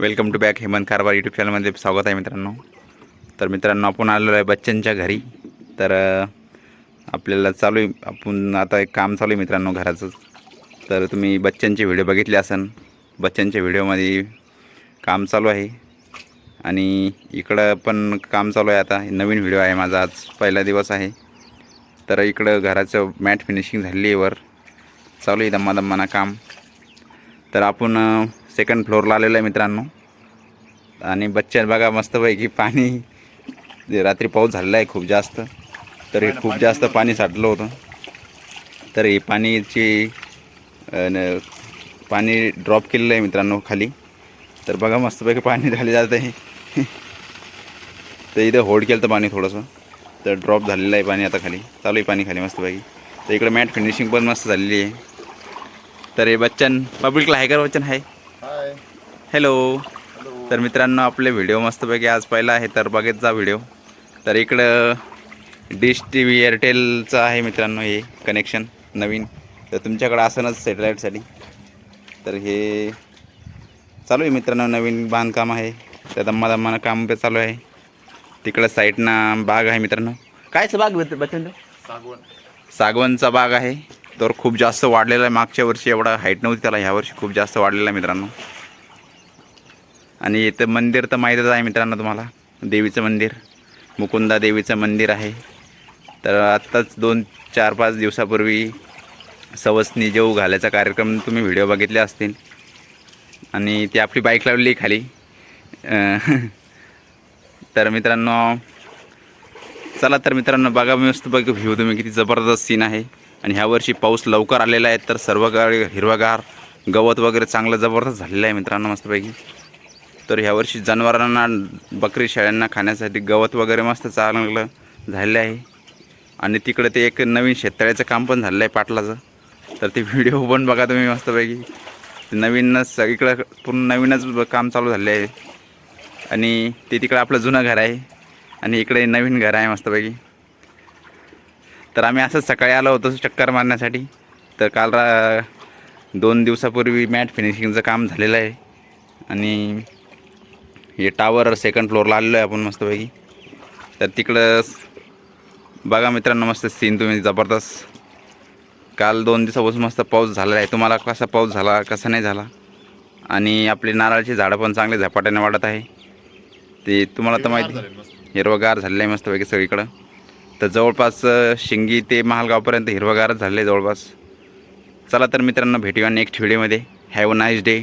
Welcome to back Hemant कारभार YouTube चॅनलमध्ये स्वागत आहे मित्रांनो. तर मित्रांनो आपण आलेलो आहे बच्चनच्या घरी. तर आपल्याला चालू आहे आपण आता एक काम चालू आहे मित्रांनो घराचं. तर तुम्ही बच्चनचे व्हिडिओ बघितले असन. बच्चनच्या व्हिडिओमध्ये काम चालू आहे. आणि इकडं पण काम चालू आहे आता. नवीन व्हिडिओ आहे माझा आज पहिला दिवस आहे. तर इकडं घराचं मॅट फिनिशिंग झालेली आहे वर. चालू आहे दम्मा दम्माना काम. तर आपण सेकंड फ्लोअरला आलेलं आहे मित्रांनो. आणि बच्चन बघा मस्तपैकी पाणी. रात्री पाऊस झालेला आहे खूप जास्त. तर हे खूप जास्त पाणी साठलं होतं. तर हे पाणीची पाणी ड्रॉप केलेलं आहे मित्रांनो खाली. तर बघा मस्तपैकी पाणी झाले जात आहे. तर इथं होल्ड केलं तर पाणी थोडंसं. तर ड्रॉप झालेलं आहे पाणी आता खाली. चालू आहे पाणी खाली मस्तपैकी. तर इकडे मॅट फिनिशिंग पण मस्त झालेली आहे. तर हे बच्चन पब्लिकला आहे का बच्चन आहे हॅलो तर मित्रांनो आपले व्हिडिओ मस्तपैकी आज पहिला आहे तर बघत जा व्हिडिओ तर इकडं डिश टी व्ही एअरटेलचं आहे मित्रांनो हे कनेक्शन नवीन. तर तुमच्याकडं असनच सॅटेलाईटसाठी तर हे चालू आहे मित्रांनो नवीन बांधकाम आहे. त्या दम्मा दम्मानं काम पे चालू आहे. तिकडं साईडनं बाग आहे मित्रांनो. कायचं बाग? सागवण सागवानचा बाग आहे. तर खूप जास्त वाढलेला आहे. मागच्या वर्षी एवढा हाईट नव्हती त्याला ह्या वर्षी खूप जास्त वाढलेला आहे मित्रांनो. आणि इथं मंदिर तर माहीतच आहे मित्रांनो तुम्हाला. देवीचं मंदिर मुकुंदा देवीचं मंदिर आहे. तर आत्ताच दोन चार पाच दिवसापूर्वी सवसनी जेऊ घालायचा कार्यक्रम तुम्ही व्हिडिओ बघितले असतील. आणि ती आपली बाईक लावली खाली. तर मित्रांनो चला तर मित्रांनो बघा मस्तपैकी व्ह्यू तुम्ही किती जबरदस्त सीन आहे. आणि ह्या वर्षी पाऊस लवकर आलेला आहे तर सर्व गाडी हिरवागार गवत वगैरे चांगलं जबरदस्त झालेलं आहे मित्रांनो मस्तपैकी. तर ह्यावर्षी जनावरांना बकरी शेळ्यांना खाण्यासाठी गवत वगैरे मस्त चांगलं झालेलं आहे. आणि तिकडे ते एक नवीन शेततळ्याचं काम पण झालेलं आहे पाटलाचं. तर ते व्हिडिओ पण बघा तुम्ही मस्तपैकी. नवीनच सगळीकडं पूर्ण नवीनच काम चालू झाले आहे. आणि ते तिकडं आपलं जुनं घर आहे. आणि इकडे नवीन घर आहे मस्तपैकी. तर आम्ही असंच सकाळी आलो होतो चक्कर मारण्यासाठी. तर काल रा दोन दिवसापूर्वी मॅट फिनिशिंगचं काम झालेलं आहे. आणि हे टावर सेकंड फ्लोअरला आलेलो आहे आपण मस्तपैकी. तर तिकडं बघा मित्रांनो मस्त सीन तुम्ही जबरदस्त. काल दोन दिवसापासून मस्त पाऊस झालेला आहे. तुम्हाला कसा पाऊस झाला कसा नाही झाला? आणि आपली नारळाची झाडं पण चांगले झपाट्याने वाढत आहे. ते तुम्हाला तर माहिती हिरवगार झालेलं आहे मस्तपैकी सगळीकडं. तर जवळपास शिंगी ते महालगावपर्यंत हिरवगारच झालेलं आहे जवळपास. चला तर मित्रांनो भेटूया नेक्स्ट व्हिडिओमध्ये हॅव अ नाईस डे